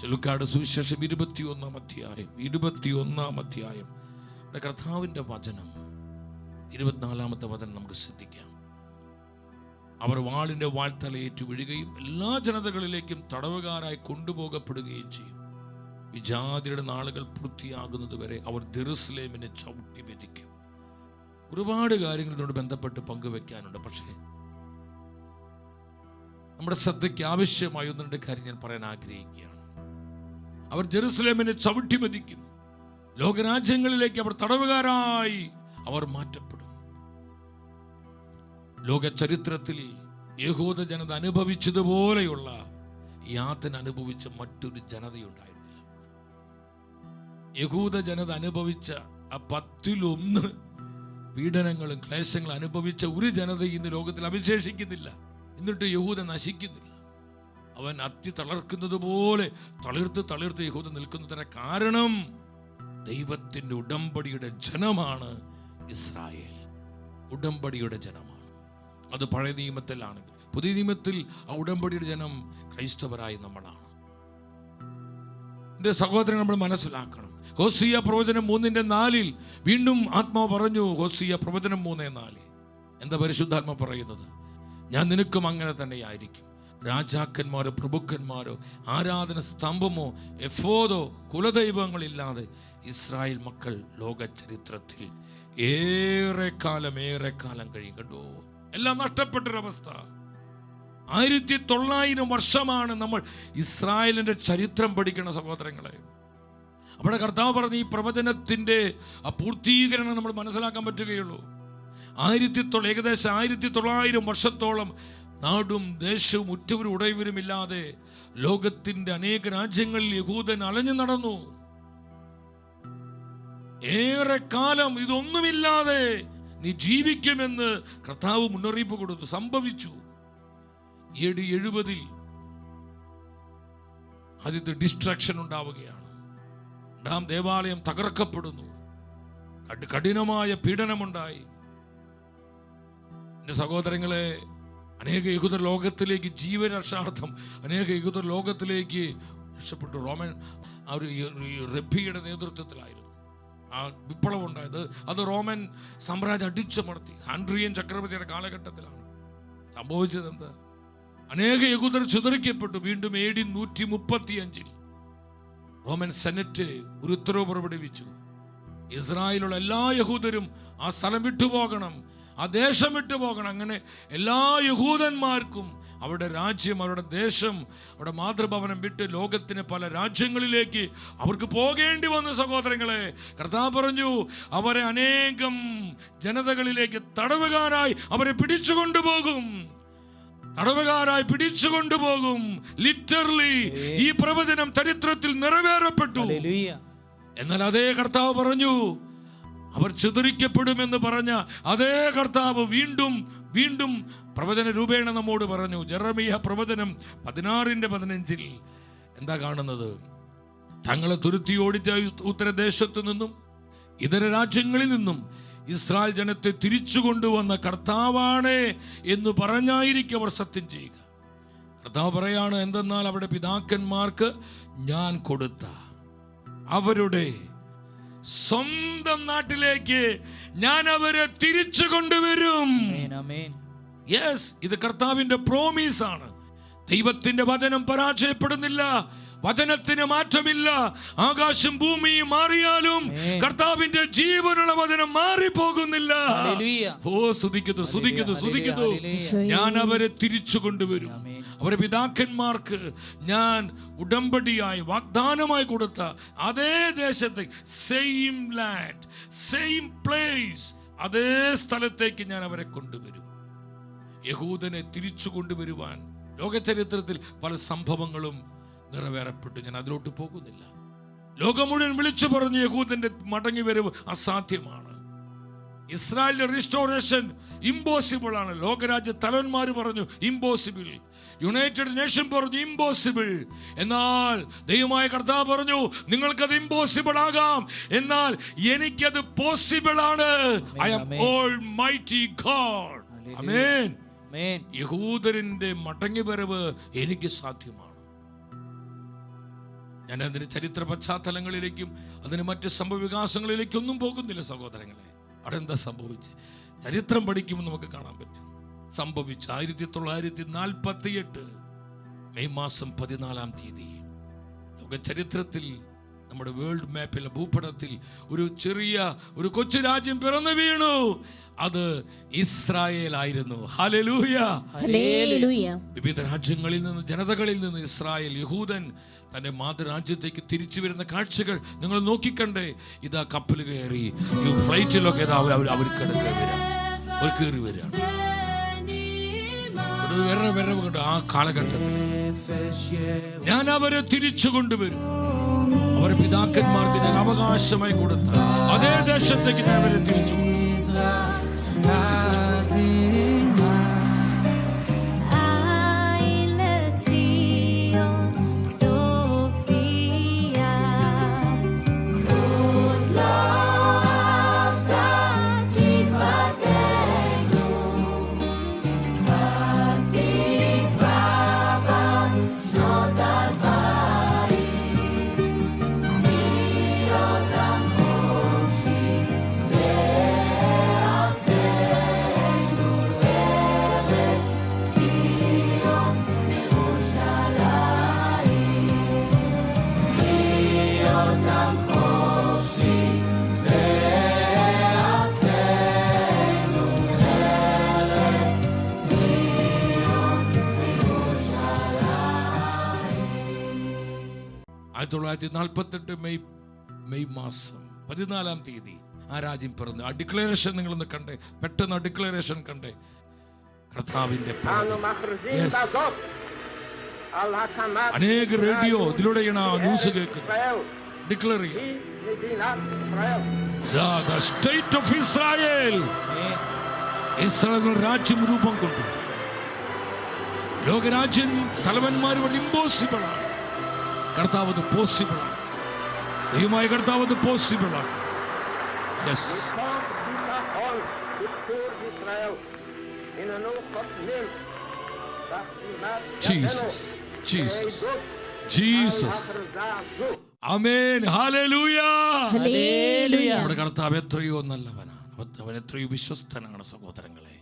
ചെലുക്കാട് സുവിശേഷം ഇരുപത്തിയൊന്നാം അധ്യായം ഇരുപത്തിയൊന്നാം അധ്യായം. കർത്താവിന്റെ വചനം. ഇരുപത്തിനാലാമത്തെ വചനം നമുക്ക് ശ്രദ്ധിക്കാം. അവർ വാളിന്റെ വാഴ്ത്തലയേറ്റു വീഴുകയും എല്ലാ ജനതകളിലേക്കും തടവുകാരായി കൊണ്ടുപോകപ്പെടുകയും ചെയ്യും. വിജാതിയുടെ നാളുകൾ പൂർത്തിയാകുന്നത് വരെ അവർ ജെറുസലേമിനെ ചവിട്ടി മെതിക്കും. ഒരുപാട് കാര്യങ്ങൾ ഇതിനോട് ബന്ധപ്പെട്ട് പങ്കുവെക്കാനുണ്ട്. പക്ഷേ നമ്മുടെ ശ്രദ്ധയ്ക്ക് ആവശ്യമായ ഒന്ന് രണ്ട് കാര്യം ഞാൻ പറയാൻ ആഗ്രഹിക്കുകയാണ്. അവർ ജെറുസലേമിനെ ചവിട്ടി മതിക്കും. ലോകരാജ്യങ്ങളിലേക്ക് അവർ തടവുകാരായി അവർ മാറ്റപ്പെടും. ലോക ചരിത്രത്തിൽ യഹൂദ ജനത അനുഭവിച്ചതുപോലെയുള്ള യാതന അനുഭവിച്ച മറ്റൊരു ജനതയുണ്ടായിരുന്നില്ല. യഹൂദ ജനത അനുഭവിച്ച ആ പത്തിലൊന്ന് പീഡനങ്ങളും ക്ലേശങ്ങളും അനുഭവിച്ച ഒരു ജനത ഇന്ന് ലോകത്തിൽ അവശേഷിക്കുന്നില്ല. എന്നിട്ട് യഹൂദ നശിക്കുന്നില്ല. അവൻ അത്തി തളർക്കുന്നത് പോലെ തളിർത്ത് തളിർത്ത് യഹൂദ നിൽക്കുന്നതിന് കാരണം ദൈവത്തിന്റെ ഉടമ്പടിയുടെ ജനമാണ് ഇസ്രായേൽ. ഉടമ്പടിയുടെ ജനമാണ്. അത് പഴയ നിയമത്തിലാണെങ്കിൽ പുതിയ നിയമത്തിൽ ആ ഉടമ്പടിയുടെ ജനം ക്രൈസ്തവരായി നമ്മളാണ്. എന്റെ സഹോദരൻ നമ്മൾ മനസ്സിലാക്കണം. ഹോസിയ പ്രവചനം മൂന്നിന്റെ നാലിൽ വീണ്ടും ആത്മാവ് പറഞ്ഞു ഹോസിയ പ്രവചനം മൂന്നേ നാലിൽ. എന്താ പരിശുദ്ധാത്മ പറയുന്നത്? ഞാൻ നിനക്കും അങ്ങനെ തന്നെയായിരിക്കും. രാജാക്കന്മാരോ പ്രഭുക്കന്മാരോ ആരാധന സ്തംഭമോ എഫോദോ കുലദൈവങ്ങളില്ലാതെ ഇസ്രായേൽ മക്കൾ ലോക ചരിത്രത്തിൽ ഏറെ കാലം ഏറെ കാലം കഴിയും. കണ്ടോ? എല്ലാം നഷ്ടപ്പെട്ടൊരവസ്ഥ. ആയിരത്തി തൊള്ളായിരം വർഷമാണ് നമ്മൾ ഇസ്രായേലിന്റെ ചരിത്രം പഠിക്കുന്ന സഹോദരങ്ങളെ. അവിടെ കർത്താവ് പറഞ്ഞ ഈ പ്രവചനത്തിന്റെ ആ പൂർത്തീകരണം നമ്മൾ മനസ്സിലാക്കാൻ പറ്റുകയുള്ളൂ. ആയിരത്തി തൊള്ള ഏകദേശം ആയിരത്തി തൊള്ളായിരം വർഷത്തോളം നാടും ദേശവും ഉറ്റവരും ഉടയവരുമില്ലാതെ ലോകത്തിന്റെ അനേക രാജ്യങ്ങളിൽ യഹൂദൻ അലഞ്ഞു നടന്നു. ഏറെ കാലം ഇതൊന്നുമില്ലാതെ നീ ജീവിക്കുമെന്ന് കർത്താവ് മുന്നറിയിപ്പ് കൊടുത്തു സംഭവിച്ചു. എ എഴുപതിൽ ആദ്യത്തെ ഡിസ്ട്രാക്ഷൻ ഉണ്ടാവുകയാണ്. ഡാം ദേവാലയം തകർക്കപ്പെടുന്നു. കഠി- കഠിനമായ പീഡനമുണ്ടായി. എന്റെ സഹോദരങ്ങളെ അനേക യഹൂദർ ലോകത്തിലേക്ക് ജീവരക്ഷാർത്ഥം അനേക യഹൂദർ ലോകത്തിലേക്ക് രക്ഷപ്പെട്ടു. റോമൻ ആ ഒരു റബ്ബിയുടെ നേതൃത്വത്തിലായിരുന്നു. ആ വിപ്ലവം ഉണ്ടായത്. അത് റോമൻ സാമ്രാജ്യം അടിച്ചമർത്തി ഹാൻഡ്രിയൻ ചക്രവർത്തിയുടെ കാലഘട്ടത്തിലാണ് സംഭവിച്ചത് എന്താ അനേക യഹൂദർ ചിതറിക്കപ്പെട്ടു. വീണ്ടും എ ഡി നൂറ്റി മുപ്പത്തി അഞ്ചിൽ റോമൻ സെനറ്റ് ഒരു ഉത്തരവ് പുറപ്പെടുവിച്ചു. ഇസ്രായേലുള്ള എല്ലാ യഹൂദരും ആ സ്ഥലം വിട്ടുപോകണം. ആ ദേശം വിട്ടു പോകണം. അങ്ങനെ എല്ലാ യഹൂദന്മാർക്കും അവരുടെ രാജ്യം അവരുടെ ദേശം അവരുടെ മാതൃഭവനം വിട്ട് ലോകത്തിന് പല രാജ്യങ്ങളിലേക്ക് അവർക്ക് പോകേണ്ടി വന്നു സഹോദരങ്ങളെ. കർത്താവ് പറഞ്ഞു അവരെ അനേകം ജനതകളിലേക്ക് തടവുകാരായി അവരെ പിടിച്ചുകൊണ്ടുപോകും. തടവുകാരായി പിടിച്ചു കൊണ്ടുപോകും ലിറ്ററലി ഈ പ്രവചനം ചരിത്രത്തിൽ നിറവേറപ്പെട്ടു. എന്നാൽ അതേ കർത്താവ് പറഞ്ഞു അവർ ചിതറിക്കപ്പെടുമെന്ന് പറഞ്ഞ അതേ കർത്താവ് വീണ്ടും വീണ്ടും പ്രവചന രൂപേണ നമ്മോട് പറഞ്ഞു ജെറമിയ പ്രവചനം പതിനാറിന്റെ പതിനഞ്ചിൽ എന്താ കാണുന്നത്? തങ്ങളെ തുരുത്തി ഓടിച്ച ഉത്തരദേശത്തു നിന്നും ഇതര രാജ്യങ്ങളിൽ നിന്നും ഇസ്രായേൽ ജനത്തെ തിരിച്ചു കൊണ്ടുവന്ന കർത്താവാണ് എന്ന് പറഞ്ഞായിരിക്കും അവർ സത്യം ചെയ്യുക. കർത്താവ് പറയാണ് എന്തെന്നാൽ അവിടെ പിതാക്കന്മാർക്ക് ഞാൻ കൊടുത്ത അവരുടെ സ്വന്തം നാട്ടിലേക്ക് ഞാൻ അവരെ തിരിച്ചു കൊണ്ടുവരും. യെസ് ഇത് കർത്താവിന്റെ പ്രോമീസ് ആണ്. ദൈവത്തിന്റെ വചനം പരാജയപ്പെടുന്നില്ല. വചനത്തിന് മാറ്റമില്ല. ആകാശം ഭൂമിയും മാറിയാലും കർത്താവിന്റെ ജീവനുള്ള വചനം മാറിപ്പോകുന്നില്ല. പോകുന്നില്ല ഓ സ്തുതിക്കുന്നു സ്തുതിക്കുന്നു സ്തുതിക്കുന്നു. ഞാൻ അവരെ തിരിച്ചു കൊണ്ടുവരും. അവരെ പിതാക്കന്മാർക്ക് ഞാൻ ഉടമ്പടിയായി വാഗ്ദാനമായി കൊടുത്ത അതേ ദേശത്തെ സെയിം ലാൻഡ് സെയിം പ്ലേസ് അതേ സ്ഥലത്തേക്ക് ഞാൻ അവരെ കൊണ്ടുവരും. യഹൂദനെ തിരിച്ചു കൊണ്ടുവരുവാൻ ലോകചരിത്രത്തിൽ പല സംഭവങ്ങളും നിറവേറപ്പെട്ടു. ഞാൻ അതിലോട്ട് പോകുന്നില്ല. ലോകം മുഴുവൻ വിളിച്ചു പറഞ്ഞു യഹൂദന്റെ മടങ്ങി വരവ് അസാധ്യമാണ്. ഇസ്രായേലിന്റെ റിസ്റ്റോറേഷൻ ഇമ്പോസിബിൾ ആണ്. ലോകരാജ്യ തലവന്മാർ പറഞ്ഞു ഇമ്പോസിബിൾ യുണൈറ്റഡ് നേഷൻ പറഞ്ഞു ഇമ്പോസിബിൾ എന്നാൽ ദൈവമായ കർത്താവ് പറഞ്ഞു നിങ്ങൾക്കത് ഇമ്പോസിബിൾ ആകാം. എന്നാൽ എനിക്കത് പോസിബിൾ ആണ്. I am. All mighty God യഹൂദരിന്റെ മടങ്ങിവരവ് എനിക്ക് സാധ്യമാണ്. ഞാൻ അതിന് ചരിത്ര പശ്ചാത്തലങ്ങളിലേക്കും അതിന് മറ്റ് സംഭവ വികാസങ്ങളിലേക്കും ഒന്നും പോകുന്നില്ല സഹോദരങ്ങളെ. അവിടെ എന്താ സംഭവിച്ച്? ചരിത്രം പഠിക്കുമ്പോൾ നമുക്ക് കാണാൻ പറ്റും. സംഭവിച്ചു ആയിരത്തി തൊള്ളായിരത്തി നാൽപ്പത്തി എട്ട് മെയ് മാസം പതിനാലാം തീയതി ലോക ചരിത്രത്തിൽ നമ്മുടെ വേൾഡ് മാപ്പിലെ ഭൂപടത്തിൽ ഒരു ചെറിയ ഒരു കൊച്ചു രാജ്യം പിറന്നു വീണു. അത് ഇസ്രായേൽ ആയിരുന്നു. വിവിധ രാജ്യങ്ങളിൽ നിന്ന് ജനതകളിൽ നിന്ന് ഇസ്രായേൽ യഹൂദൻ തന്റെ മാതൃരാജ്യത്തേക്ക് തിരിച്ചു വരുന്ന കാഴ്ചകൾ നിങ്ങൾ നോക്കിക്കണ്ടേ? ഇതാ കപ്പൽ കയറി. ഫ്ലൈറ്റിലൊക്കെ അവർ അവർ കിടക്കുക വരാം. അവർ കയറി വരവ് കണ്ട്? ആ കാലഘട്ടത്തിൽ. ഞാൻ അവരെ തിരിച്ചു കൊണ്ടുവരും. അവരെ പിതാക്കന്മാർക്ക് ഞാൻ അവകാശമായി കൊടുത്ത അതേ ദേശത്തേക്ക് ഞാൻ അവരെ തിരിച്ചു. ആയിരത്തി തൊള്ളായിരത്തി നാൽപ്പത്തെട്ട് മെയ് മെയ് മാസം പതിനാലാം തീയതി ആ രാജ്യം പിറന്നു. ആ ഡിക്ലറേഷൻ നിങ്ങളൊന്ന് കണ്ടേ പെട്ടെന്ന് ആ ഡിക്ലറേഷൻ കണ്ടേ. കർത്താവിന്റെ അനേക റേഡിയോ ഇതിലൂടെയാണ് ആ ന്യൂസ് കേൾക്കുന്നത്. ഡിക്ലെയർ ചെയ്യുക സ്റ്റേറ്റ് ഓഫ് ഇസ്രായേൽ ഇസ്രായേൽ രാജ്യം രൂപം കൊണ്ടു. ലോകരാജ്യം തലവന്മാർ ഇമ്പോസിബിൾ ആണ്. കർത്താവ് അത് പോസിബിളാണ് ദൈവമായ കർത്താവ് അത് പോസിബിളാണ് yes Jesus Jesus Jesus amen നമ്മുടെ കർത്താവ് എത്രയോ നല്ലവനാണ്. അവൻ എത്രയോ വിശ്വസ്തനാണ് സഹോദരങ്ങളെ.